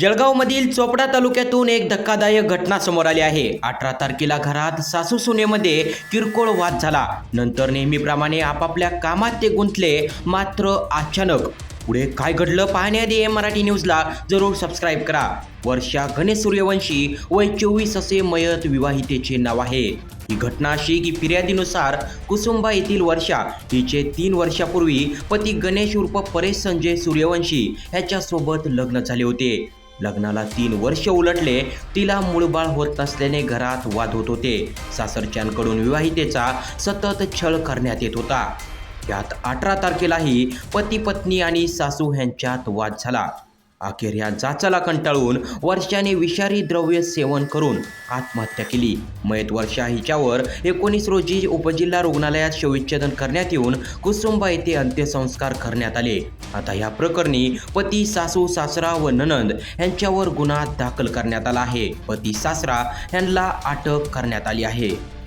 जळगावमधील चोपडा तालुक्यातून एक धक्कादायक घटना समोर आली आहे. अठरा तारखेला घरात सासू सुनेमध्ये किरकोळ वाद झाला. नंतर नेहमीप्रमाणे आपापल्या कामात ते गुंतले मात्र अचानक पुढे काय घडलं पाहण्याआधी एम मराठी न्यूजला जरूर सबस्क्राईब करा. वर्षा गणेश सूर्यवंशी वय चोवीस असे मयत विवाहितेचे नाव आहे. ही घटना अशी की फिर्यादीनुसार कुसुंबा येथील वर्षा हिचे तीन वर्षापूर्वी पती गणेश उर्फ परेश संजय सूर्यवंशी ह्याच्यासोबत लग्न झाले होते. लग्नाला तीन वर्ष उलटले. तिला मूळबाळ होत नसल्याने घरात वाद होत होते. सासरच्यांकडून विवाहितेचा सतत छळ करण्यात येत होता. यात अठरा तारखेलाही पती पत्नी आणि सासू यांच्यात वाद झाला. अखेर या जाचाला कंटाळून वर्षाने विषारी द्रव्य सेवन करून आत्महत्या केली. मयत वर्षा हिच्यावर एकोणीस रोजी उपजिल्हा रुग्णालयात शवविच्छेदन करण्यात येऊन कुसुंबा येथे अंत्यसंस्कार करण्यात आले. आता या प्रकरणी पती सासू सासरा व ननंद यांच्यावर गुन्हा दाखल करण्यात आला आहे. पती सासरा यांना अटक करण्यात आली आहे.